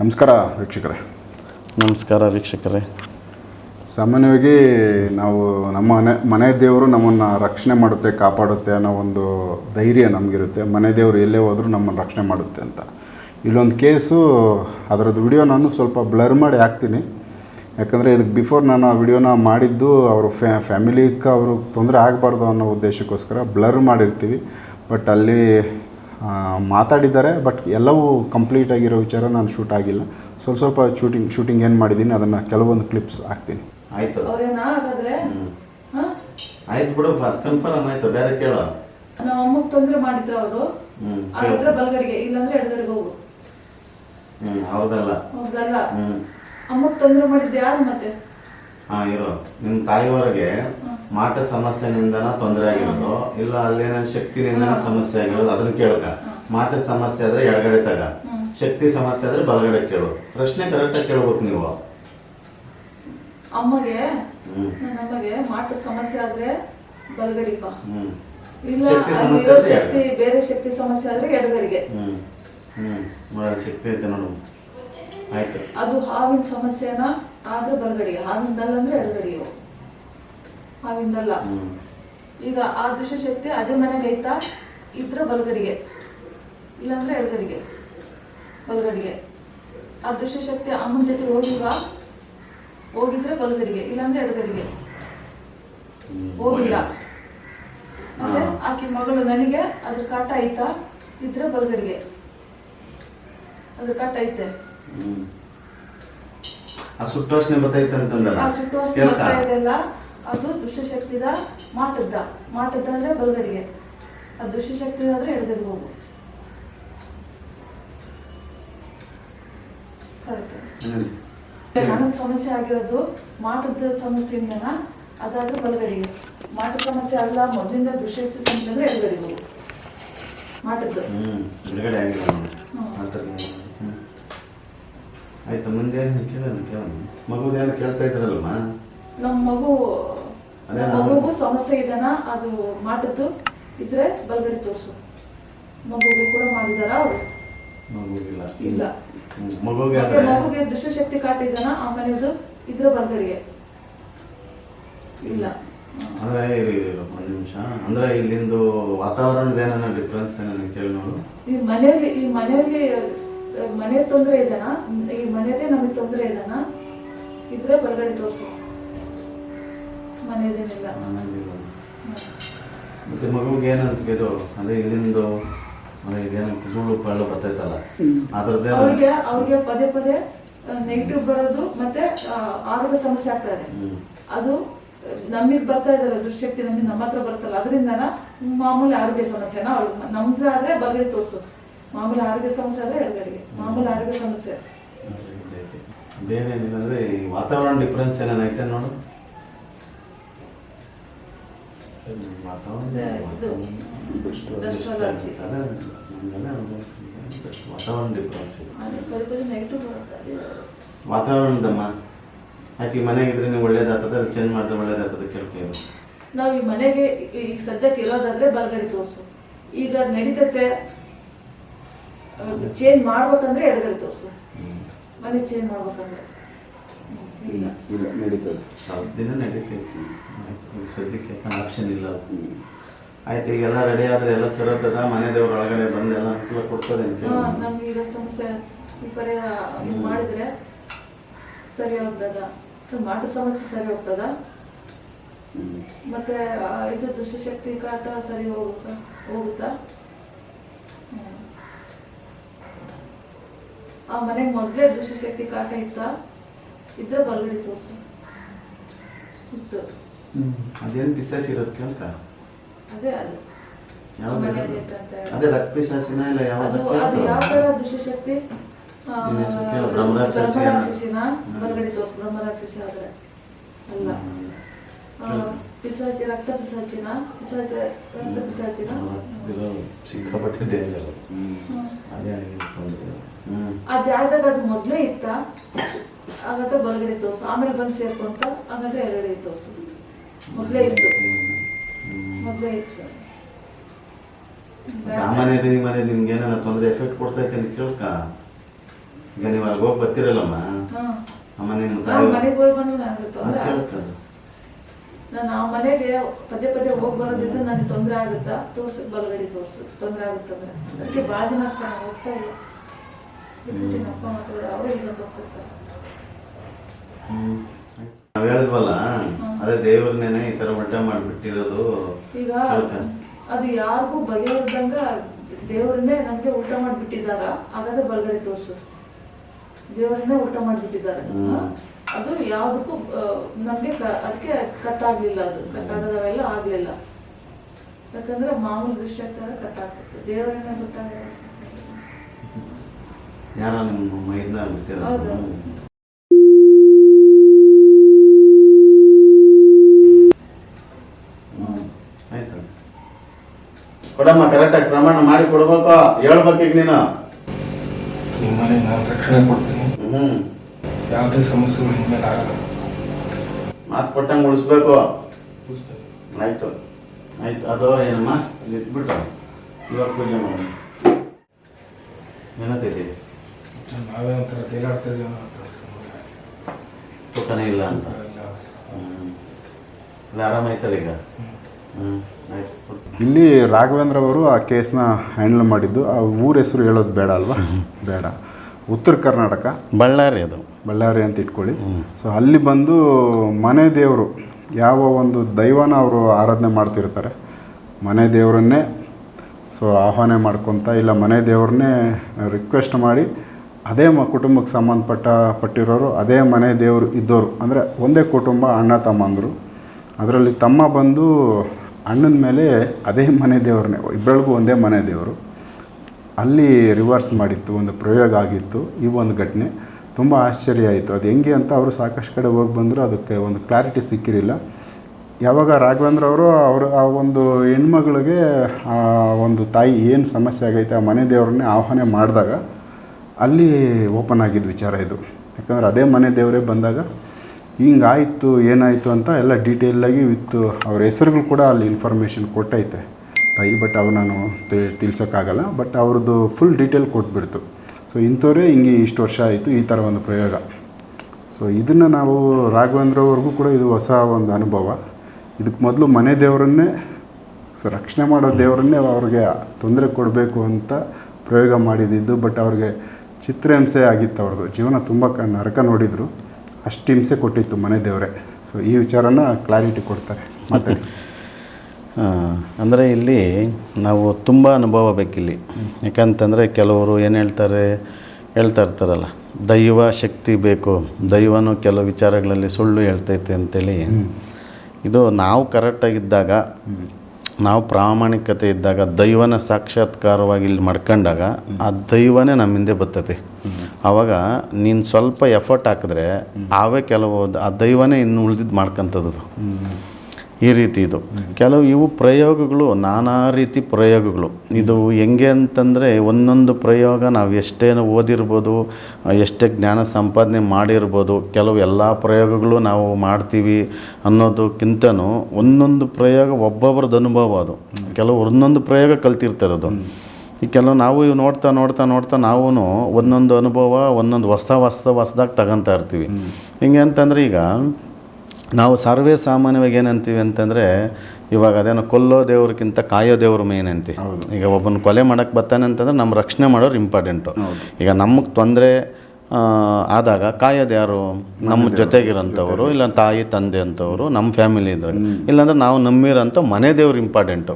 ನಮಸ್ಕಾರ ವೀಕ್ಷಕರೇ. ನಮಸ್ಕಾರ ವೀಕ್ಷಕರೇ. ಸಾಮಾನ್ಯವಾಗಿ ನಾವು ನಮ್ಮ ಮನೆ ಮನೆ ದೇವರು ನಮ್ಮನ್ನು ರಕ್ಷಣೆ ಮಾಡುತ್ತೆ ಕಾಪಾಡುತ್ತೆ ಅನ್ನೋ ಒಂದು ಧೈರ್ಯ ನಮಗಿರುತ್ತೆ. ಮನೆ ದೇವರು ಎಲ್ಲೇ ಹೋದರೂ ನಮ್ಮನ್ನು ರಕ್ಷಣೆ ಮಾಡುತ್ತೆ ಅಂತ. ಇಲ್ಲೊಂದು ಕೇಸು ಅದರದ್ದು ವಿಡಿಯೋ ನಾನು ಸ್ವಲ್ಪ ಬ್ಲರ್ ಮಾಡಿ ಹಾಕ್ತೀನಿ. ಯಾಕಂದರೆ ಇದಕ್ಕೆ ಬಿಫೋರ್ ನಾನು ಆ ವಿಡಿಯೋನ ಮಾಡಿದ್ದು ಅವರು ಫ್ಯಾ ಫ್ಯಾಮಿಲಿಗೆ ಅವರು ತೊಂದರೆ ಆಗಬಾರ್ದು ಅನ್ನೋ ಉದ್ದೇಶಕ್ಕೋಸ್ಕರ ಬ್ಲರ್ ಮಾಡಿರ್ತೀವಿ. ಬಟ್ ಅಲ್ಲಿ ಮಾತಾಡಿದ್ದಾರೆ ಬಟ್ ಎಲ್ಲವೂ ಕಂಪ್ಲೀಟ್ ಆಗಿರೋ ವಿಚಾರ ನಾನು ಶೂಟ್ ಆಗಿಲ್ಲ. ಸ್ವಲ್ಪ ಸ್ವಲ್ಪ ಶೂಟಿಂಗ್ ಶೂಟಿಂಗ್ ಏನು ಮಾಡಿದ್ದೀನಿ ಅದನ್ನು ಕೆಲವೊಂದು ಕ್ಲಿಪ್ಸ್ ಹಾಕ್ತೀನಿ. ಆಯ್ತು. ಅವ್ರೇನ ಹಾಗಾದ್ರೆ ಹಾ? ಆಯ್ತು ಬಿಡು ಅದು ಕನ್ಫರ್ಮ್ ಆಯ್ತು ಬೇರೆ ಕೇಳು. ನಮ್ಮ ಅಮ್ಮಗ್ ತೊಂದರೆ ಮಾಡಿದ್ರ ಅವರು. ಹಾಗಾದ್ರೆ ಬಲಗಡೆಗೆ ಇಲ್ಲಾಂದ್ರೆ ಎಡಗಡೆಗೆ ಹೋಗು. ಹ್ಮ್ ಹೌದಲ್ಲ. ಹೌದಲ್ಲ? ಹ್ಮ್. ಅಮ್ಮಗ್ ಮಾಡಿದ್ದೆ ಮಾಡಿದ್ದು ಯಾರು ಮತ್ತೆ? ಹಾ ಇರೋ. ನಿಮ್ ತಾಯಿಯವರೆಗೆ ಮಾಟ ಸಮಸ್ಯೆನಿಂದನ ತೊಂದರೆ ಆಗಿರೋದು? ಇಲ್ಲ ಅಲ್ಲೇನ ಶಕ್ತಿನಿಂದನ ಸಮಸ್ಯೆ ಆಗಿರೋದು? ಅದನ್ನ ಕೇಳಕ ಮಾಟ ಸಮಸ್ಯೆ ಆದ್ರೆ ಎಡಗಡೆ ತಗ. ಶಕ್ತಿ ಸಮಸ್ಯೆ ಆದ್ರೆ ಬಲಗಡೆ ಕೇಳು. ಪ್ರಶ್ನೆ ಕರೆಕ್ಟ್ ಆಗಿ ಕೇಳ್ಬೇಕು ನೀವು. ಅಮ್ಮಗೆ ನನ್ನ ಅಮ್ಮಗೆ ಮಾಟ ಸಮಸ್ಯೆ ಆದ್ರೆ ಬಲ್ಗಡಿಗೆ ಇಲ್ಲ ಶಕ್ತಿ ಅಲ್ಲಿರೋ ಬೇರೆ ಶಕ್ತಿ ಸಮಸ್ಯೆ ಆದ್ರೆ ಎಡಗಡೆಗೆ. ಹ್ಮ್. ಹ್ಮ್. ಶಕ್ತಿ ಐತೆ ನೋಡು. ಆಯ್ತು. ಅದು ಹಾವಿನ ಸಮಸ್ಯೆನ? ಆದ್ರೆ ಬಲಗಡೆ ಹಾವಿನ ಅಂದ್ರೆ ಎಡಗಡೆಗೆ ಹಾವಿಂದಲ್ಲ. ಈಗ ಆ ದೃಶ್ಯ ದುಷ್ಟಶಕ್ತಿ ಅದೇ ಮನೆಗೆ ಐತಾ? ಇದ್ರ ಬಲ್ಗಡಿಗೆ. ಇಲ್ಲಾಂದ್ರೆ ಎಡಗಡಿಗೆ ಬಲ್ಗಡಿಗೆ. ಆ ದೃಶ್ಯ ದುಷ್ಟಶಕ್ತಿ ಅಮ್ಮನ ಜೊತೆ ಹೋಗಿಲ್ವಾ? ಹೋಗಿದ್ರೆ ಬಲ್ಗಡಿಗೆ ಇಲ್ಲಾಂದ್ರೆ ಎಡಗಡಿಗೆ. ಹೋಗಿಲ್ಲ. ಮತ್ತೆ ಆಕೆ ಮಗಳು ನನಗೆ ಅದ್ರ ಕಾಟ ಐತಾ? ಇದ್ರೆ ಬಲ್ಗಡಿಗೆ. ಅದ್ರ ಕಾಟ ಐತೆ. ಆ ಸುಟ್ಟೋಸ್ನೆ ಬರ್ತೈತೆ ಅಂತಂದಲ್ಲ? ಆ ಸುಟ್ಟೋಸ್ನೆ? ಬರ್ತಾ ಇದೆಲ್ಲ ಅದು ದುಷ್ಟಶಕ್ತಿದ ಮಾಟದ್ದ ಮಾಟದ್ದ ಅಂದ್ರೆ ಬಲ್ಗಡಿಗೆ. ಅದು ದುಷ್ಟಶಕ್ತಿದ ಆದ್ರೆ ಎಡಗಡೆಗೆ ಹೋಗು. ಹಣದ ಸಮಸ್ಯೆ ಆಗಿರೋದು ಮಾಟದ ಸಮಸ್ಯೆಯಿಂದನ ಅದಾದ್ರೆ ಬಲ್ಗಡಿಗೆ. ಮಾಟದ ಸಮಸ್ಯೆ ಅಲ್ಲ ಮೊದಲಿಂದ ದುಷ್ಟಶಕ್ತಿ ಸಮಸ್ಯೆ ಅಂದ್ರೆ ಎಡಗಡೆಗೆ ಹೋಗು. ಮಾಟದ್ದು ಹ್ಮ್. ಬಿಡುಗಡೆ ಆಗಿಲ್ಲ ನೋಡಿ. ಹ್ಮ್. ಆ ಥರ ಹ್ಮ್. ಆಯ್ತು ಮುಂದೆ ಕೇಳೋಣ ಕೇಳೋಣ. ಮಗುದೇನು ಕೇಳ್ತಾ ಇದ್ರಲ್ಮ ನಮ್ಮ ಮಗು ಮಗುಗೂ ಸಮಸ್ಯೆ ಇದೆನಾ ಅದು ಮಾಟದ್ದು ಇದ್ರೆ ಬಲ್ಗಡೆ ತೋರಿಸು. ಮಗುಗೆ ಕೂಡ ಮಾಡಿದಾರ ಅವ್ರು? ಮಗುಗಿಲ್ಲ. ಇಲ್ಲ. ಮಗುಗೆ ಮಗುಗೆ ದುಷ್ಟಶಕ್ತಿ ಆಮೇಲೆ ಅದು ಇದ್ರೆ ಬಲ್ಗಡೆಗೆ? ಇಲ್ಲ. ಅಂದ್ರೆ ಒಂದು ನಿಮಿಷ. ಅಂದ್ರೆ ಇಲ್ಲಿಂದು ವಾತಾವರಣದ ಏನಾನ ಡಿಫ್ರೆನ್ಸ್ ಏನಾನ ಕೇಳಿ ನೋಡು. ಈ ಮನೆಯಲ್ಲಿ ಈ ಮನೆಯಲ್ಲಿ ಮನೆ ತೊಂದರೆ ಇದೆನಾ? ಈ ಮನೆಯದೇ ನಮಗೆ ತೊಂದರೆ ಇದೆನಾ? ಇದ್ರೆ ಬಲಗಡೆ ತೋರಿಸು. ಮನೆಯದೇನಿಲ್ಲ. ಮತ್ತೆ ಮಗುಗೆ ಏನಂತ ಇದು ಅಂದ್ರೆ ಇಲ್ಲಿಂದ ಅದೇ ಇದೇನು ಧೂಳು ಪಳ್ಳು ಬರ್ತೈತಲ್ಲ ಅದ್ರದ್ದೇ ಅವ್ರಿಗೆ ಅವ್ರಿಗೆ ಪದೇ ಪದೇ ನೆಗೆಟಿವ್ ಬರೋದು ಮತ್ತೆ ಆರೋಗ್ಯ ಸಮಸ್ಯೆ ಆಗ್ತಾ ಇದೆ. ಅದು ನಮಗೆ ಬರ್ತಾ ಇದಾರೆ ದುಶ್ಶಕ್ತಿ ನಮಗೆ ನಮ್ಮ ಹತ್ರ ಬರ್ತಲ್ಲ. ಅದರಿಂದ ಮಾಮೂಲಿ ಆರೋಗ್ಯ ಸಮಸ್ಯೆನ ಅವ್ರು ನಮ್ದು ಆದ್ರೆ ಬಲಗಡೆ ತೋರಿಸು. ಮಾಮೂಲಿ ಆರೋಗ್ಯ ಸಮಸ್ಯೆ ಆದ್ರೆ ಎಡಗಡೆಗೆ. ಮಾಮೂಲಿ ಆರೋಗ್ಯ ಸಮಸ್ಯೆ. ಬೇರೆ ಏನಂದ್ರೆ ಅಂದ್ರೆ ಈ ವಾತಾವರಣ ಡಿಫ್ರೆನ್ಸ್ ಏನೇನೈತೆ ನೋಡು. ವಾತಾವರಣ ಡಿಫ್ರೆನ್ಸ್ ವಾತಾವರಣದಮ್ಮ ಆಯ್ತು ಈ ಮನೆಗಿದ್ರೆ ನೀವು ಒಳ್ಳೇದಾಗ್ತದೆ ಅದು ಚೇಂಜ್ ಮಾಡಿದ್ರೆ ಒಳ್ಳೇದಾಗ್ತದೆ ಕೇಳ್ಕೊಂಡು ನಾವು ಈ ಮನೆಗೆ ಈಗ ಸದ್ಯಕ್ಕೆ ಇರೋದಾದ್ರೆ ಬಲಗಡೆ ತೋರಿಸು ಈಗ ನಡೀತತೆ ಚೇಂಜ್ ಮಾಡ್ಬೇಕಂದ್ರೆ ಎಡಗಡೆ ತೋರಿಸು ಮನೆ ಚೇಂಜ್ ಮಾಡ್ಬೇಕಂದ್ರೆ ಇಲ್ಲ ಇಲ್ಲ ನಡೀತದೆ. ದಿನ ನಡೀತೈತಿ. ಈಗ ಸದ್ಯಕ್ಕೆ ಆಪ್ಷನ್ ಇಲ್ಲ. ಆಯ್ತು ಈಗೆಲ್ಲ ರೆಡಿ ಆದ್ರೆ ಎಲ್ಲ ಸರತ್ತದ ಮನೆ ದೇವ್ರ ಒಳಗಡೆ ಬಂದು ಎಲ್ಲ ಅನುಕೂಲ ಕೊಡ್ತದೆ. ನಮ್ಗೆ ಈಗ ಸಮಸ್ಯೆ ಈ ಕಡೆ ಮಾಡಿದ್ರೆ ಸರಿ ಹೋಗ್ತದ ಮಾಟ ಸಮಸ್ಯೆ ಸರಿ ಹೋಗ್ತದ? ಮತ್ತೆ ಆ, ಇದು ದುಷ್ಟಶಕ್ತಿ ಕಾಟ ಸರಿ ಹೋಗುತ್ತಾ? ಹೋಗುತ್ತಾ? ಹ್ಮ್. ಆ ಮನೆಗೆ ಮೊದಲೇ ದುಷ್ಟಶಕ್ತಿ ಕಾಟ ಇತ್ತ? ಇದ್ರೆ ಬಲಗಡೆ ತೋರಿಸು ಇತ್ತು. ಅದೇನು ಪಿಸಾಸಿ ಇರೋದು ಕೇಳ್ಕ ಅದೇ ಅದು. ಅದೇ ರಕ್ತ ಪಿಸಾಸಿನ ಇಲ್ಲ ಯಾವ ಅದು ಯಾವ ತರ ದುಷ್ಟಶಕ್ತಿ ಬ್ರಹ್ಮರಾಕ್ಷಸಿನ ಹ್ಮ್. ಬಲಗಡೆ ತೋರ್ಸು ಬ್ರಹ್ಮರಾಕ್ಷಸಿ ಆದರೆ. ಅಲ್ಲ. ಆ, ಪಿಶಾಚಿ ರಕ್ತ ಪಿಸಾಚಿನ ಪಿಶಾಚ ರಕ್ತ ಪಿಸಾಚಿನ ಸಿಕ್ಕಾಪಟ್ಟೆ ಡೇಂಜರ್. ಅದೇ. ಆ ಜಾಗದಾಗ ಅದು ಮೊದಲೇ ಇತ್ತ? ಹಾಗಾದ್ರೆ ಬಲಗಡೆ ತೋರ್ಸು. ಆಮೇಲೆ ಬಂದು ಸೇರ್ಕೊಂತ ಹಾಗಾದ್ರೆ ಎರಡೇ ತೋರ್ಸು. ಮೊದಲೇ ಇತ್ತು. ಮೊದಲೇ ಇತ್ತು. ಆ ಮನೆ ನಿಮ್ಗೆ ಏನಾರ ತೊಂದರೆ ಎಫೆಕ್ಟ್ ಕೊಡ್ತೈತೆ ಅಂತ ಕೇಳ್ಕ? ಈಗ ನೀವು ಅಲ್ಲಿಗೆ ಹೋಗಿ ಬರ್ತಿರಲ್ಲಮ್ಮ? ಅಮ್ಮ ನಿಮ್ಮ ತಾಯಿ ಮನೆಗೆ ಹೋಗಿ ಬಂದ್ರೆ ನನಗೆ ತೊಂದರೆ ಅದ್ ಆಗುತ್ತೆ ನಾನು ಆ ಮನೆಗೆ ಪದೇ ಪದೇ ಹೋಗಿ ಬರೋದ್ರಿಂದ ನನಗೆ ತೊಂದರೆ ಆಗುತ್ತಾ? ತೋರ್ಸು ಬಲಗಡೆ ತೋರ್ಸು. ತೊಂದರೆ ಆಗುತ್ತಂದ್ರೆ ಅದಕ್ಕೆ ಭಾಳ ದಿನ ಚೆನ್ನಾಗಿ ಹೋಗ್ತಾ ಇಲ್ಲ. ಅಪ್ಪ ಮಾತಾಡೋರು ಅವರೇ ಇಲ್ಲ ಹೋಗ್ತಿರ್ತಾರೆ ಹ್ಮ್. ನಾವ್ ಹೇಳಿದ್ವಲ್ಲ ಅದೇ ದೇವ್ರನ್ನೇನೆ ಈ ತರ ಉಲ್ಟಾ ಮಾಡ್ಬಿಟ್ಟಿರೋದು ಈಗ ಅದು ಯಾರಿಗೂ ಬಗೆಹರಿದಂಗ ದೇವರನ್ನೇ ನಮ್ಗೆ ಊಟ ಮಾಡ್ಬಿಟ್ಟಿದಾರ ಹಾಗಾದ್ರೆ ಬಲಗಡೆ ತೋರ್ಸು. ದೇವರನ್ನೇ ಊಟ ಮಾಡ್ಬಿಟ್ಟಿದ್ದಾರೆ ಅದು ಯಾವ್ದಕ್ಕೂ ನಮಗೆ ಅದಕ್ಕೆ ಕಟ್ ಆಗ್ಲಿಲ್ಲ ಅದು. ಕಟ್ ಆಗದವೆಲ್ಲ ಆಗ್ಲಿಲ್ಲ. ಯಾಕಂದ್ರೆ ಮಾಮೂಲು ದೃಶ್ಯ ಕಟ್ ಆಗ್ತಿತ್ತು ದೇವರನ್ನೇ ಊಟ ಯಾರ ನಿಮ್ಮ ಮೈದ್ನ ಬಿಟ್ಟಿರೋದು ಹೌದು. ಹ್ಮ್. ಆಯ್ತು ಕೊಡಮ್ಮ ಕರೆಕ್ಟಾಗಿ ಪ್ರಮಾಣ ಮಾಡಿ ಕೊಡ್ಬೇಕು. ಹೇಳ್ಬೇಕು ಈಗ ನೀನು. ನಿಮ್ಮನೆ ನಾನು ರಕ್ಷಣೆ ಕೊಡ್ತೀನಿ. ಹ್ಮ್. ಯಾವುದೇ ಸಮಸ್ಯೆಗಳು ಇನ್ಮೇಲೆ ಆಗಲ್ಲ. ಮಾತು ಕೊಟ್ಟಂಗೆ ಉಳಿಸ್ಬೇಕು. ಆಯಿತು. ಆಯ್ತು ಅದು ಏನಮ್ಮ? ಇಲ್ಲಿ ಇಟ್ಬಿಟ್ಟು ಇವಾಗ ಪೂಜೆ ಮಾಡಿ ಏನಂತೈತಿ ನಾವೇ ಒಂಥರ ತೇಲಾಡ್ತಾ ಇದೀವಿ ಅಂತ ಅನ್ಸ್ಕೊಂಡ್ಬಿಟ್ಟೆ. ಇಲ್ಲ ಅಂತ. ಇಲ್ಲ. ಆರಾಮಾಯ್ತಲ್ಲ ಈಗ? ಇಲ್ಲಿ ರಾಘವೇಂದ್ರ ಅವರು ಆ ಕೇಸ್ನ ಹ್ಯಾಂಡಲ್ ಮಾಡಿದ್ದು. ಆ ಊರ ಹೆಸರು ಹೇಳೋದು ಬೇಡ ಅಲ್ವಾ? ಬೇಡ. ಉತ್ತರ ಕರ್ನಾಟಕ. ಬಳ್ಳಾರಿ ಅದು. ಬಳ್ಳಾರಿ ಅಂತ ಇಟ್ಕೊಳ್ಳಿ. ಸೊ ಅಲ್ಲಿ ಬಂದು ಮನೆ ದೇವರು ಯಾವ ಒಂದು ದೈವನ ಅವರು ಆರಾಧನೆ ಮಾಡ್ತಿರ್ತಾರೆ. ಮನೆ ದೇವರನ್ನೇ ಸೊ ಆಹ್ವಾನ ಮಾಡ್ಕೊತ ಇಲ್ಲ ಮನೆ ದೇವ್ರನ್ನೇ ರಿಕ್ವೆಸ್ಟ್ ಮಾಡಿ ಅದೇ ಮ ಕುಟುಂಬಕ್ಕೆ ಸಂಬಂಧಪಟ್ಟ ಪಟ್ಟಿರೋರು ಅದೇ ಮನೆ ದೇವರು ಇದ್ದವರು ಅಂದರೆ ಒಂದೇ ಕುಟುಂಬ ಅಣ್ಣ ತಮ್ಮಂದರು. ಅದರಲ್ಲಿ ತಮ್ಮ ಬಂದು ಅಣ್ಣನ ಮೇಲೆ ಅದೇ ಮನೆ ದೇವ್ರನ್ನೇ, ಇಬ್ಬರಿಗೂ ಒಂದೇ ಮನೆ ದೇವರು. ಅಲ್ಲಿ ರಿವರ್ಸ್ ಮಾಡಿತ್ತು, ಒಂದು ಪ್ರಯೋಗ ಆಗಿತ್ತು ಈ ಒಂದು ಘಟನೆ. ತುಂಬ ಆಶ್ಚರ್ಯ ಆಯಿತು. ಅದು ಹೆಂಗೆ ಅಂತ ಅವರು ಸಾಕಷ್ಟು ಕಡೆ ಹೋಗಿ ಬಂದರು, ಅದಕ್ಕೆ ಒಂದು ಕ್ಲಾರಿಟಿ ಸಿಕ್ಕಿರಲಿಲ್ಲ. ಯಾವಾಗ ರಾಘವೇಂದ್ರ ಅವರು, ಅವ್ರ ಆ ಒಂದು ಹೆಣ್ಮಗಳಿಗೆ, ಆ ಒಂದು ತಾಯಿ ಏನು ಸಮಸ್ಯೆ ಆಗೈತೆ, ಆ ಮನೆ ದೇವ್ರನ್ನೇ ಆಹ್ವಾನ ಮಾಡಿದಾಗ, ಅಲ್ಲಿ ಓಪನ್ ಆಗಿದ್ದು ವಿಚಾರ ಇದು. ಯಾಕಂದರೆ ಅದೇ ಮನೆ ದೇವರೇ ಬಂದಾಗ ಹಿಂಗಾಯಿತು, ಏನಾಯಿತು ಅಂತ ಎಲ್ಲ ಡೀಟೇಲಾಗಿ ವಿತ್ ಅವ್ರ ಹೆಸರುಗಳು ಕೂಡ ಅಲ್ಲಿ ಇನ್ಫಾರ್ಮೇಷನ್ ಕೊಟ್ಟೈತೆ. ತಾಯಿ ಬಟ್ ಅವು ನಾನು ತಿಳಿಸೋಕ್ಕಾಗಲ್ಲ ಬಟ್ ಅವ್ರದ್ದು ಫುಲ್ ಡೀಟೇಲ್ ಕೊಟ್ಬಿಡ್ತು. ಸೊ ಇಂಥವರೇ ಹಿಂಗೆ ಇಷ್ಟು ವರ್ಷ ಆಯಿತು, ಈ ಥರ ಒಂದು ಪ್ರಯೋಗ. ಸೊ ಇದನ್ನು ನಾವು ರಾಘವೇಂದ್ರ ಅವ್ರಿಗೂ ಕೂಡ ಇದು ಹೊಸ ಒಂದು ಅನುಭವ. ಇದಕ್ಕೆ ಮೊದಲು ಮನೆ ದೇವರನ್ನೇ ರಕ್ಷಣೆ ಮಾಡೋ ದೇವರನ್ನೇ ಅವ್ರಿಗೆ ತೊಂದರೆ ಕೊಡಬೇಕು ಅಂತ ಪ್ರಯೋಗ ಮಾಡಿದ್ದು ಬಟ್ ಅವ್ರಿಗೆ ಚಿತ್ರಹಿಂಸೆ ಆಗಿತ್ತು ಅವ್ರದ್ದು. ಜೀವನ ತುಂಬ ಕ ನರಕ ನೋಡಿದರು. ಅಷ್ಟು ಹಿಂಸೆ ಕೊಟ್ಟಿತ್ತು ಮನೆ ದೇವರೇ. ಸೊ ಈ ವಿಚಾರನ ಕ್ಲಾರಿಟಿ ಕೊಡ್ತಾರೆ. ಮಾತಾಡಿ ಅಂದರೆ ಇಲ್ಲಿ ನಾವು ತುಂಬ ಅನುಭವ ಬೇಕಿಲ್ಲಿ. ಯಾಕಂತಂದರೆ ಕೆಲವರು ಏನು ಹೇಳ್ತಾರೆ ಹೇಳ್ತಾ ಇರ್ತಾರಲ್ಲ ದೈವ ಶಕ್ತಿ ಬೇಕು. ದೈವನು ಕೆಲವು ವಿಚಾರಗಳಲ್ಲಿ ಸುಳ್ಳು ಹೇಳ್ತೈತೆ ಅಂತೇಳಿ. ಇದು ನಾವು ಕರೆಕ್ಟಾಗಿದ್ದಾಗ ನಾವು ಪ್ರಾಮಾಣಿಕತೆ ಇದ್ದಾಗ, ದೈವನ ಸಾಕ್ಷಾತ್ಕಾರವಾಗಿ ಇಲ್ಲಿ ಮಾಡ್ಕೊಂಡಾಗ, ಆ ದೈವನೇ ನಮ್ಮ ಹಿಂದೆ ಬರ್ತೈತಿ. ಆವಾಗ ನೀನು ಸ್ವಲ್ಪ ಎಫರ್ಟ್ ಹಾಕಿದ್ರೆ, ಆವೇ ಕೆಲವು, ಆ ದೈವನೇ ಇನ್ನು ಉಳಿದಿದ್ದು ಮಾಡ್ಕೊಂಥದ್ದು ಈ ರೀತಿ ಇದು. ಕೆಲವು ಇವು ಪ್ರಯೋಗಗಳು ನಾನಾ ರೀತಿ ಪ್ರಯೋಗಗಳು. ಇದು ಹೆಂಗೆ ಅಂತಂದರೆ ಒಂದೊಂದು ಪ್ರಯೋಗ ನಾವು ಎಷ್ಟೇನು ಓದಿರ್ಬೋದು ಎಷ್ಟೇ ಜ್ಞಾನ ಸಂಪಾದನೆ ಮಾಡಿರ್ಬೋದು ಕೆಲವು ಎಲ್ಲ ಪ್ರಯೋಗಗಳು ನಾವು ಮಾಡ್ತೀವಿ ಅನ್ನೋದಕ್ಕಿಂತನೂ ಒಂದೊಂದು ಪ್ರಯೋಗ ಒಬ್ಬೊಬ್ರದ್ದು ಅನುಭವ ಅದು. ಕೆಲವು ಒಂದೊಂದು ಪ್ರಯೋಗ ಕಲ್ತಿರ್ತಾರದು. ಈ ಕೆಲವು ನಾವು ಇವು ನೋಡ್ತಾ ನೋಡ್ತಾ ನೋಡ್ತಾ ನಾವು ಒಂದೊಂದು ಅನುಭವ ಒಂದೊಂದು ಹೊಸ ಹೊಸ ಹೊಸದಾಗಿ ತಗೊತಾ ಇರ್ತೀವಿ. ಹಿಂಗೆ ಅಂತಂದರೆ ಈಗ ನಾವು ಸರ್ವೇ ಸಾಮಾನ್ಯವಾಗಿ ಏನಂತೀವಿ ಅಂತಂದರೆ ಇವಾಗ ಅದೇನೋ ಕೊಲ್ಲೋ ದೇವ್ರಿಗಿಂತ ಕಾಯೋ ದೇವ್ರ ಮೇನ್ ಅಂತೀವಿ. ಈಗ ಒಬ್ಬನ ಕೊಲೆ ಮಾಡೋಕ್ಕೆ ಬರ್ತಾನೆ ಅಂತಂದ್ರೆ ನಮ್ಮ ರಕ್ಷಣೆ ಮಾಡೋರು ಇಂಪಾರ್ಟೆಂಟು ಈಗ ನಮಗೆ ತೊಂದರೆ ಆದಾಗ ಕಾಯೋದು ಯಾರು? ನಮ್ಮ ಜೊತೆಗಿರೋಂಥವ್ರು ಇಲ್ಲ ತಾಯಿ ತಂದೆ ಅಂಥವ್ರು ನಮ್ಮ ಫ್ಯಾಮಿಲಿ ಇದ್ರೆ ಇಲ್ಲಾಂದ್ರೆ ನಾವು ನಮ್ಮಿರೋಂಥ ಮನೆ ದೇವ್ರು ಇಂಪಾರ್ಟೆಂಟು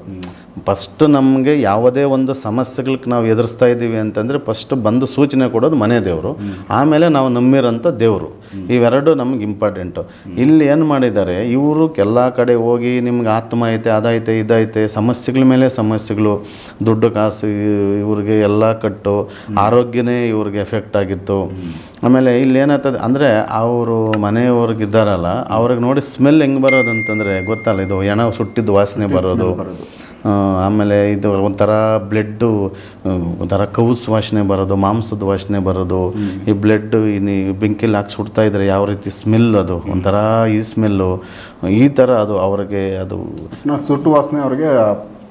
ಫಸ್ಟ್ ನಮಗೆ ಯಾವುದೇ ಒಂದು ಸಮಸ್ಯೆಗಳಿಗೆ ನಾವು ಎದುರಿಸ್ತಾ ಇದ್ದೀವಿ ಅಂತಂದರೆ ಫಸ್ಟ್ ಬಂದು ಸೂಚನೆ ಕೊಡೋದು ಮನೆ ದೇವರು. ಆಮೇಲೆ ನಾವು ನಂಬಿರೋಂಥ ದೇವರು. ಇವೆರಡು ನಮ್ಗೆ ಇಂಪಾರ್ಟೆಂಟು ಇಲ್ಲಿ ಏನು ಮಾಡಿದ್ದಾರೆ, ಇವರು ಎಲ್ಲ ಕಡೆ ಹೋಗಿ ನಿಮ್ಗೆ ಆತ್ಮ ಐತೆ ಅದೈತೆ ಇದೈತೆ ಸಮಸ್ಯೆಗಳ ಮೇಲೆ ಸಮಸ್ಯೆಗಳು, ದುಡ್ಡು ಕಾಸು, ಇವ್ರಿಗೆ ಎಲ್ಲ ಕಟ್ಟು, ಆರೋಗ್ಯನೇ ಇವ್ರಿಗೆ ಎಫೆಕ್ಟ್ ಆಗಿತ್ತು. ಆಮೇಲೆ ಇಲ್ಲಿ ಏನಾಗ್ತದೆ ಅಂದರೆ ಅವರು ಮನೆಯವ್ರಿಗೆ ಇದ್ದಾರಲ್ಲ, ಅವ್ರಿಗೆ ನೋಡಿ ಸ್ಮೆಲ್ ಹೆಂಗೆ ಬರೋದು ಅಂತಂದರೆ ಗೊತ್ತಲ್ಲ, ಇದು ಹೆಣ ಸುಟ್ಟಿದ್ದು ವಾಸನೆ ಬರೋದು. ಆಮೇಲೆ ಇದು ಒಂಥರ ಬ್ಲಡ್ಡು ಒಂಥರ ಕೌಸ್ ವಾಸನೆ ಬರೋದು ಮಾಂಸದ ವಾಸನೆ ಬರೋದು. ಈ ಬ್ಲಡ್ ಇನ್ನು ಬೆಂಕಿಲಿ ಹಾಕಿ ಸುಡ್ತಾ ಇದ್ದರೆ ಯಾವ ರೀತಿ ಸ್ಮೆಲ್ ಅದು? ಒಂಥರ ಈ ಸ್ಮೆಲ್ಲು ಈ ಥರ ಅದು ಅವ್ರಿಗೆ ಅದು ಸುಟ್ಟು ವಾಸನೆ ಅವ್ರಿಗೆ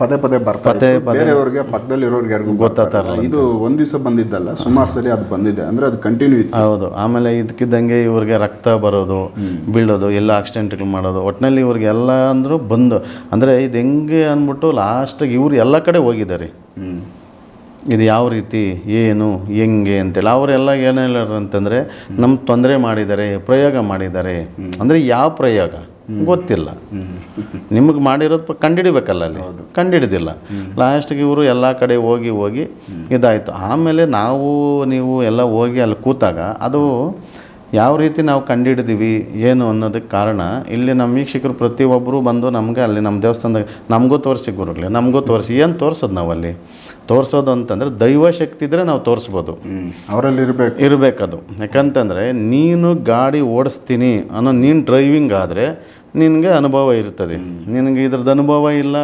ಪದೇ ಪದೇ ಬರ್ತಾರೆ ಬೇರೆಯವ್ರಿಗೆ ಪಕ್ಕದಲ್ಲಿ ಇರೋರಿಗೆ ಯಾರಿಗೂ ಗೊತ್ತಾಗ್ತಾ ಇದು ಒಂದು ದಿವಸ ಬಂದಿದ್ದಲ್ಲ ಸುಮಾರು ಸರಿ ಅದು ಬಂದಿದೆ. ಅಂದ್ರೆ ಅದು ಕಂಟಿನ್ಯೂ ಇತ್ತು. ಹೌದು. ಆಮೇಲೆ ಇದಕ್ಕಿದ್ದಂಗೆ ಇವ್ರಿಗೆ ರಕ್ತ ಬರೋದು ಬೀಳೋದು ಎಲ್ಲ ಆಕ್ಸಿಡೆಂಟ್ಗಳು ಮಾಡೋದು. ಒಟ್ಟಿನಲ್ಲಿ ಇವ್ರಿಗೆ ಎಲ್ಲ ಅಂದರೂ ಬಂದು ಅಂದರೆ ಇದು ಹೆಂಗೆ ಅಂದ್ಬಿಟ್ಟು ಲಾಸ್ಟಿಗೆ ಇವ್ರು ಎಲ್ಲ ಕಡೆ ಹೋಗಿದ್ದಾರೆ. ಇದು ಯಾವ ರೀತಿ ಏನು ಹೆಂಗೆ ಅಂತೇಳಿ ಅವರೆಲ್ಲ ಏನು ಹೇಳೋರು ಅಂತಂದರೆ ನಮ್ಮ ತೊಂದರೆ ಮಾಡಿದ್ದಾರೆ ಪ್ರಯೋಗ ಮಾಡಿದ್ದಾರೆ. ಅಂದರೆ ಯಾವ ಪ್ರಯೋಗ? ಗೊತ್ತಿಲ್ಲ. ನಿಮಗೆ ಮಾಡಿರೋದು ಕಂಡಿಡಿಬೇಕಲ್ಲ ಅಲ್ಲಿ? ಕಂಡಿಡಿದಿಲ್ಲ. ಲಾಸ್ಟ್ಗೆ ಇವರು ಎಲ್ಲ ಕಡೆ ಹೋಗಿ ಹೋಗಿ ಇದಾಯಿತು. ಆಮೇಲೆ ನಾವು ನೀವು ಎಲ್ಲ ಹೋಗಿ ಅಲ್ಲಿ ಕೂತಾಗ ಅದು ಯಾವ ರೀತಿ ನಾವು ಕಂಡುಹಿಡಿದೀವಿ ಏನು ಅನ್ನೋದಕ್ಕೆ ಕಾರಣ ಇಲ್ಲಿ ನಮ್ಮ ವೀಕ್ಷಕರು ಪ್ರತಿಯೊಬ್ಬರು ಬಂದು ನಮಗೆ ಅಲ್ಲಿ ನಮ್ಮ ದೇವಸ್ಥಾನದಾಗ ನಮಗೂ ತೋರಿಸಿ ಗುರುಗಳೇ ನಮಗೂ ತೋರಿಸಿ. ಏನು ತೋರಿಸೋದು ನಾವು ಅಲ್ಲಿ? ತೋರಿಸೋದು ಅಂತಂದರೆ ದೈವ ಶಕ್ತಿ ಇದ್ದರೆ ನಾವು ತೋರಿಸ್ಬೋದು. ಅವರಲ್ಲಿ ಇರಬೇಕು. ಇರಬೇಕದು. ಯಾಕಂತಂದರೆ ನೀನು ಗಾಡಿ ಓಡಿಸ್ತೀನಿ ಅನ್ನೋ ನೀನು ಡ್ರೈವಿಂಗ್ ಆದರೆ ನಿನಗೆ ಅನುಭವ ಇರ್ತದೆ. ನಿನಗೆ ಇದ್ರದ್ದು ಅನುಭವ ಇಲ್ಲ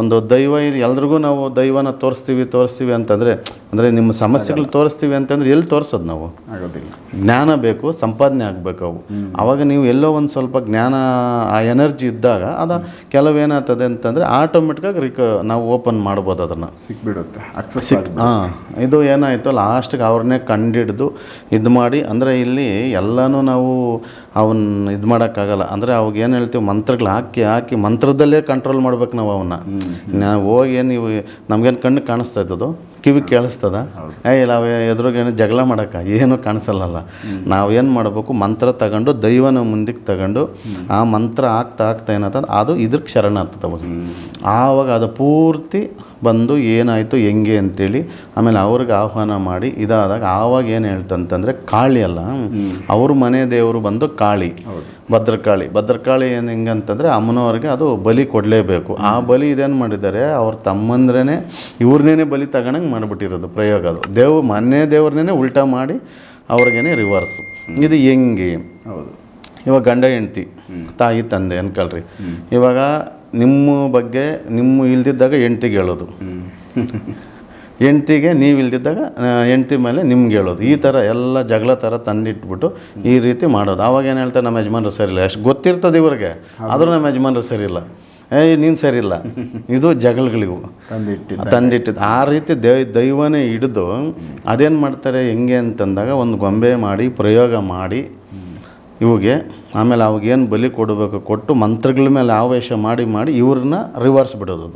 ಒಂದು ದೈವ ಇದು ಎಲ್ರಿಗೂ ನಾವು ದೈವನ ತೋರಿಸ್ತೀವಿ ತೋರಿಸ್ತೀವಿ ಅಂತಂದರೆ ಅಂದರೆ ನಿಮ್ಮ ಸಮಸ್ಯೆಗಳು ತೋರಿಸ್ತೀವಿ ಅಂತಂದ್ರೆ ಎಲ್ಲಿ ತೋರಿಸೋದು ನಾವು? ಆಗೋದಿಲ್ಲ. ಜ್ಞಾನ ಬೇಕು ಸಂಪಾದನೆ ಆಗಬೇಕು ಅವು. ಆವಾಗ ನೀವು ಎಲ್ಲೋ ಒಂದು ಸ್ವಲ್ಪ ಜ್ಞಾನ ಆ ಎನರ್ಜಿ ಇದ್ದಾಗ ಅದು ಕೆಲವೇನಾಗ್ತದೆ ಅಂತಂದರೆ ಆಟೋಮೆಟಿಕಾಗಿ ರಿಕ ನಾವು ಓಪನ್ ಮಾಡ್ಬೋದು ಅದನ್ನು. ಸಿಕ್ಬಿಡುತ್ತೆ ಸಿಕ್ ಹಾಂ ಇದು ಏನಾಯಿತು ಲಾಸ್ಟಿಗೆ ಅವ್ರನ್ನೇ ಕಂಡಿಡ್ದು ಇದು ಮಾಡಿ ಅಂದರೆ ಇಲ್ಲಿ ಎಲ್ಲನೂ ನಾವು ಅವನ್ನ ಇದು ಮಾಡೋಕ್ಕಾಗಲ್ಲ. ಅಂದರೆ ಅವಾಗ ಏನು ಹೇಳ್ತೀವಿ ಮಂತ್ರಗಳು ಹಾಕಿ ಹಾಕಿ ಮಂತ್ರದಲ್ಲೇ ಕಂಟ್ರೋಲ್ ಮಾಡ್ಬೇಕು ನಾವು ಅವನ್ನ. ನಾವು ಹೋಗಿ ಏನು ನೀವು ನಮ್ಗೇನು ಕಣ್ಣು ಕಾಣಿಸ್ತಾ ಇದ್ದದು ಕಿವಿ ಕೇಳಿಸ್ತದ? ಏ ನಾವು ಎದುರುಗೇನು ಜಗಳ ಮಾಡೋಕ್ಕ ಏನು ಕಾಣಿಸಲ್ಲಲ್ಲ. ನಾವೇನು ಮಾಡಬೇಕು, ಮಂತ್ರ ತಗೊಂಡು ದೈವನ ಮುಂದಕ್ಕೆ ತಗೊಂಡು ಆ ಮಂತ್ರ ಆಗ್ತಾ ಆಗ್ತಾ ಏನಾಗ್ತದೆ ಅದು ಇದಕ್ಕೆ ಶರಣ ಆಗ್ತದೆ ಆವಾಗ ಅದು ಪೂರ್ತಿ ಬಂದು ಏನಾಯಿತು ಹೆಂಗೆ ಅಂತೇಳಿ ಆಮೇಲೆ ಅವ್ರಿಗೆ ಆಹ್ವಾನ ಮಾಡಿ ಇದಾದಾಗ ಆವಾಗ ಏನು ಹೇಳ್ತಂತಂದರೆ ಕಾಳಿ ಅಲ್ಲ. ಅವ್ರ ಮನೆ ದೇವರು ಬಂದು ಕಾಳಿ. ಭದ್ರಕಾಳಿ. ಭದ್ರಕಾಳಿ ಏನು ಹೆಂಗಂತಂದರೆ ಅಮ್ಮನವ್ರಿಗೆ ಅದು ಬಲಿ ಕೊಡಲೇಬೇಕು. ಆ ಬಲಿ ಇದೇನು ಮಾಡಿದ್ದಾರೆ ಅವ್ರ ತಮ್ಮಂದ್ರೇ ಇವ್ರನ್ನೇ ಬಲಿ ತಗೊಂಡಂಗೆ ಮಾಡಿಬಿಟ್ಟಿರೋದು ಪ್ರಯೋಗ ಅದು. ದೇವ್ ಮನೆ ದೇವ್ರನ್ನೇ ಉಲ್ಟಾ ಮಾಡಿ ಅವ್ರಿಗೇನೆ ರಿವರ್ಸು ಇದು ಹೆಂಗೆ? ಹೌದು. ಇವಾಗ ಗಂಡ ಹೆಂಡ್ತಿ ತಾಯಿ ತಂದೆ ಅನ್ಕೊಳ್ರಿ. ಇವಾಗ ನಿಮ್ಮ ಬಗ್ಗೆ ನಿಮ್ಮ ಇಲ್ದಿದ್ದಾಗ ಹೆಂಡ್ತಿಗೆ ಹೇಳೋದು. ಹೆಂಡ್ತಿಗೆ ನೀವು ಇಲ್ದಿದ್ದಾಗ ಹೆಂಡ್ತಿ ಮೇಲೆ ನಿಮ್ಗೆ ಹೇಳೋದು. ಈ ಥರ ಎಲ್ಲ ಜಗಳ ಥರ ತಂದಿಟ್ಬಿಟ್ಟು ಈ ರೀತಿ ಮಾಡೋದು. ಆವಾಗ ಏನು ಹೇಳ್ತಾರೆ ನಮ್ಮ ಯಜಮಾನ್ರು ಸರಿಯಿಲ್ಲ. ಅಷ್ಟು ಗೊತ್ತಿರ್ತದೆ ಇವ್ರಿಗೆ. ಆದರೂ ನಮ್ಮ ಯಜಮಾನ್ರು ಸರಿಯಿಲ್ಲ. ಏಯ್ ನೀನು ಸರಿಯಿಲ್ಲ. ಇದು ಜಗಳಗಳಿವು. ತಂದಿಟ್ಟಿದ್ದು. ತಂದಿಟ್ಟಿದ್ದು. ಆ ರೀತಿ ದೈ ದೈವನೇ ಹಿಡಿದು ಅದೇನು ಮಾಡ್ತಾರೆ ಹೆಂಗೆ ಅಂತಂದಾಗ ಒಂದು ಗೊಂಬೆ ಮಾಡಿ ಪ್ರಯೋಗ ಮಾಡಿ ಇವಿಗೆ ಆಮೇಲೆ ಅವಾಗೇನು ಬಲಿ ಕೊಡಬೇಕು ಕೊಟ್ಟು ಮಂತ್ರಗಳ ಮೇಲೆ ಆವೇಶ ಮಾಡಿ ಮಾಡಿ ಇವ್ರನ್ನ ರಿವರ್ಸ್ ಬಿಡೋದು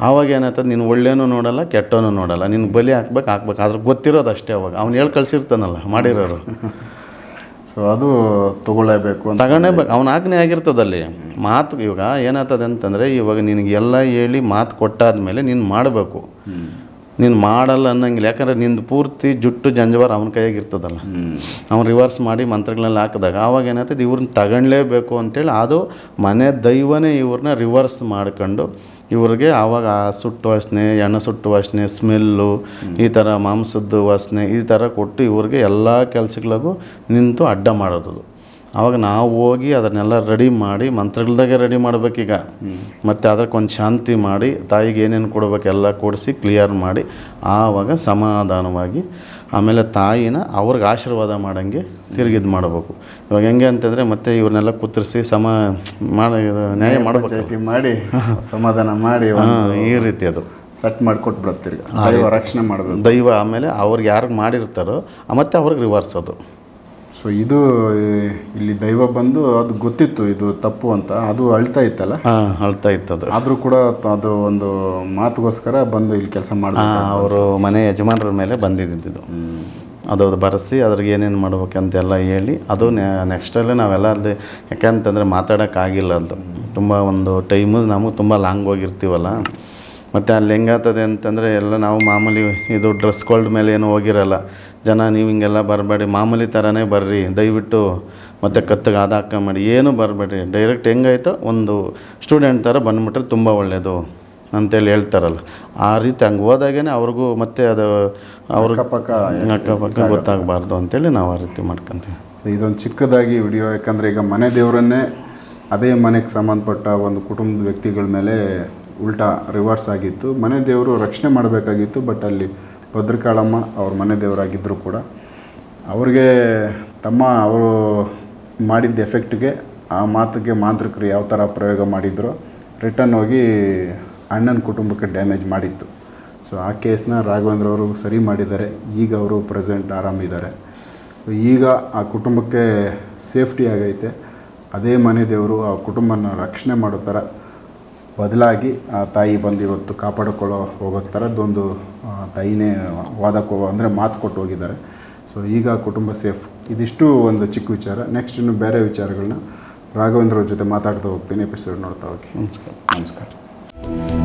ಆವಾಗ ಏನಾಯ್ತದೆ ನೀನು ಒಳ್ಳೇನೂ ನೋಡಲ್ಲ ಕೆಟ್ಟೋನು ನೋಡಲ್ಲ ನಿನ್ನ ಬಲಿ ಹಾಕ್ಬೇಕು ಹಾಕ್ಬೇಕು ಆದ್ರೆ ಗೊತ್ತಿರೋದು ಅಷ್ಟೇ ಅವಾಗ. ಅವ್ನು ಹೇಳಿ ಕಳಿಸಿರ್ತಾನಲ್ಲ ಮಾಡಿರೋರು. ಸೊ ಅದು ತಗೊಳ್ಳೇಬೇಕು ತಗೊಂಡೇಬೇಕು ಅವನ ಆಜ್ಞೆ ಆಗಿರ್ತದಲ್ಲಿ ಮಾತು ಇವಾಗ ಏನಾಗ್ತದೆ ಅಂತಂದರೆ ಇವಾಗ ನಿನಗೆಲ್ಲ ಹೇಳಿ ಮಾತು ಕೊಟ್ಟಾದ ಮೇಲೆ ನೀನು ಮಾಡಬೇಕು. ನೀನು ಮಾಡಲ್ಲ ಅನ್ನಂಗಿಲ್ಲ. ಯಾಕಂದ್ರೆ ನಿಂದು ಪೂರ್ತಿ ಜುಟ್ಟು ಜಂಜವಾರ ಅವನ ಕೈಯಾಗಿರ್ತದಲ್ಲ ಅವ್ನು ರಿವರ್ಸ್ ಮಾಡಿ ಮಂತ್ರಗಳೆಲ್ಲ ಹಾಕಿದಾಗ ಆವಾಗ ಏನಾಗ್ತದೆ ಇವ್ರನ್ನ ತಗೊಳ್ಳೇಬೇಕು ಅಂತೇಳಿ ಅದು ಮನೆ ದೈವನೇ ಇವ್ರನ್ನ ರಿವರ್ಸ್ ಮಾಡ್ಕೊಂಡು ಇವ್ರಿಗೆ ಆವಾಗ ಆ ಸುಟ್ಟು ವಾಸನೆ ಎಣ್ಣೆ ಸುಟ್ಟು ವಾಸನೆ ಸ್ಮೆಲ್ಲು ಈ ಥರ ಮಾಂಸದ್ದು ವಾಸನೆ ಈ ಥರ ಕೊಟ್ಟು ಇವ್ರಿಗೆ ಎಲ್ಲ ಕೆಲಸಗಳಿಗೂ ನಿಂತು ಅಡ್ಡ ಮಾಡೋದು ಆವಾಗ ನಾವು ಹೋಗಿ ಅದನ್ನೆಲ್ಲ ರೆಡಿ ಮಾಡಿ ಮಂತ್ರಗಳ್ದಾಗೆ ರೆಡಿ ಮಾಡ್ಬೇಕೀಗ. ಮತ್ತು ಅದಕ್ಕೆ ಒಂದು ಶಾಂತಿ ಮಾಡಿ ತಾಯಿಗೆ ಏನೇನು ಕೊಡ್ಬೇಕು ಎಲ್ಲ ಕೊಡಿಸಿ ಕ್ಲಿಯರ್ ಮಾಡಿ ಆವಾಗ ಸಮಾಧಾನವಾಗಿ ಆಮೇಲೆ ತಾಯಿನ ಅವ್ರಿಗೆ ಆಶೀರ್ವಾದ ಮಾಡೋಂಗೆ ತಿರುಗಿದ್ ಮಾಡಬೇಕು. ಇವಾಗ ಹೆಂಗೆ ಅಂತಂದರೆ ಮತ್ತೆ ಇವ್ರನ್ನೆಲ್ಲ ಕುತ್ತರಿಸಿ ಸಮ ಮಾಡಿ ನ್ಯಾಯ ಮಾಡಬೇಕು. ಮಾಡಿ ಸಮಾಧಾನ ಮಾಡಿ ಈ ರೀತಿ ಅದು. ಸೆಟ್ ಬರ್ತೀರಿ ದೈವ ರಕ್ಷಣೆ ಮಾಡಬೇಕು. ದೈವ ಆಮೇಲೆ ಅವ್ರಿಗೆ ಯಾರಿಗೆ ಮಾಡಿರ್ತಾರೋ ಮತ್ತೆ ಅವ್ರಿಗೆ ರಿವರ್ಸೋದು ಸೊ ಇದು ಇಲ್ಲಿ ದೈವ ಬಂದು ಅದು ಗೊತ್ತಿತ್ತು ಇದು ತಪ್ಪು ಅಂತ. ಅದು ಅಳ್ತಾ ಇತ್ತಲ್ಲ? ಅಳ್ತಾ ಅಳ್ತಾ ಇತ್ತದು. ಆದರೂ ಕೂಡ ಅದು ಒಂದು ಮಾತುಗೋಸ್ಕರ ಬಂದು ಇಲ್ಲಿ ಕೆಲಸ ಮಾಡ ಅವರು ಮನೆ ಯಜಮಾನರ ಮೇಲೆ ಬಂದಿದ್ದಿದ್ದು ಅದು ಅದು ಬರೆಸಿ ಅದ್ರಿಗೆ ಏನೇನು ಮಾಡ್ಬೇಕಂತೆಲ್ಲ ಹೇಳಿ ಅದು ನೆಕ್ಸ್ಟಲ್ಲೇ ನಾವೆಲ್ಲ ಅಲ್ಲಿ ಯಾಕಂತಂದರೆ ಮಾತಾಡೋಕ್ಕಾಗಿಲ್ಲ ಅದು. ತುಂಬ ಒಂದು ಟೈಮು ನಮಗೆ ತುಂಬ ಲಾಂಗ್ ಹೋಗಿರ್ತೀವಲ್ಲ. ಮತ್ತು ಅಲ್ಲಿ ಹೆಂಗಾಗ್ತದೆ ಅಂತಂದರೆ ಎಲ್ಲ ನಾವು ಮಾಮೂಲಿ ಇದು ಡ್ರೆಸ್ ಕೋಲ್ಡ್ ಮೇಲೆ ಏನು ಹೋಗಿರಲ್ಲ. ಜನ ನೀವು ಹಿಂಗೆಲ್ಲ ಬರಬೇಡಿ ಮಾಮೂಲಿ ಥರನೇ ಬರ್ರಿ ದಯವಿಟ್ಟು ಮತ್ತು ಕತ್ತಿಗೆ ಅದಾಕ ಮಾಡಿ. ಏನೂ ಬರಬೇಡಿ ಡೈರೆಕ್ಟ್ ಹೆಂಗಾಯ್ತು? ಒಂದು ಸ್ಟೂಡೆಂಟ್ ಥರ ಬಂದ್ಬಿಟ್ರೆ ತುಂಬ ಒಳ್ಳೆಯದು ಅಂತೇಳಿ ಹೇಳ್ತಾರಲ್ಲ. ಆ ರೀತಿ ಹಂಗೆ ಹೋದಾಗೇ ಅವ್ರಿಗೂ ಮತ್ತೆ ಅದು ಪಕ್ಕ ಅಕ್ಕಪಕ್ಕ ಅಕ್ಕಪಕ್ಕ ಗೊತ್ತಾಗಬಾರ್ದು ಅಂತೇಳಿ ನಾವು ಆ ರೀತಿ ಮಾಡ್ಕೊತೀವಿ. ಸೊ ಇದೊಂದು ಚಿಕ್ಕದಾಗಿ ವಿಡಿಯೋ ಯಾಕಂದರೆ ಈಗ ಮನೆ ದೇವರನ್ನೇ ಅದೇ ಮನೆಗೆ ಸಂಬಂಧಪಟ್ಟ ಒಂದು ಕುಟುಂಬದ ವ್ಯಕ್ತಿಗಳ ಮೇಲೆ ಉಲ್ಟಾ ರಿವರ್ಸ್ ಆಗಿತ್ತು. ಮನೆ ದೇವರು ರಕ್ಷಣೆ ಮಾಡಬೇಕಾಗಿತ್ತು ಬಟ್ ಅಲ್ಲಿ ಭದ್ರಕಾಳಮ್ಮ ಅವ್ರ ಮನೆ ದೇವರಾಗಿದ್ದರು ಕೂಡ ಅವ್ರಿಗೆ ತಮ್ಮ ಅವರು ಮಾಡಿದ್ದ ಎಫೆಕ್ಟ್ಗೆ ಆ ಮಾತಿಗೆ ಮಾಂತ್ರಿಕರು ಯಾವ ಥರ ಪ್ರಯೋಗ ಮಾಡಿದ್ರು ರಿಟರ್ನ್ ಹೋಗಿ ಅಣ್ಣನ ಕುಟುಂಬಕ್ಕೆ ಡ್ಯಾಮೇಜ್ ಮಾಡಿತ್ತು. ಸೊ, ಆ ಕೇಸ್ನ ರಾಘವೇಂದ್ರ ಅವರು ಸರಿ ಮಾಡಿದ್ದಾರೆ. ಈಗ ಅವರು ಪ್ರೆಸೆಂಟ್ ಆರಾಮಿದ್ದಾರೆ. ಈಗ ಆ ಕುಟುಂಬಕ್ಕೆ ಸೇಫ್ಟಿ ಆಗೈತೆ. ಅದೇ ಮನೆ ದೇವರು ಆ ಕುಟುಂಬನ ರಕ್ಷಣೆ ಮಾಡೋ ಥರ ಬದಲಾಗಿ ಆ ತಾಯಿ ಬಂದು ಇವತ್ತು ಕಾಪಾಡಿಕೊಳ್ಳೋ ಹೋಗೋ ಥರದ್ದೊಂದು ತಾಯಿನೇ ವಾದಕ್ಕೆ ಅಂದರೆ ಮಾತು ಕೊಟ್ಟು ಹೋಗಿದ್ದಾರೆ. ಸೊ ಈಗ ಕುಟುಂಬ ಸೇಫ್. ಇದಿಷ್ಟು ಒಂದು ಚಿಕ್ಕ ವಿಚಾರ. ನೆಕ್ಸ್ಟ್ ಇನ್ನು ಬೇರೆ ವಿಚಾರಗಳನ್ನ ರಾಘವೇಂದ್ರ ಅವ್ರ ಜೊತೆ ಮಾತಾಡ್ತಾ ಹೋಗ್ತೀನಿ ಎಪಿಸೋಡ್ ನೋಡ್ತಾ ಹೋಗಿ. ನಮಸ್ಕಾರ. ನಮಸ್ಕಾರ.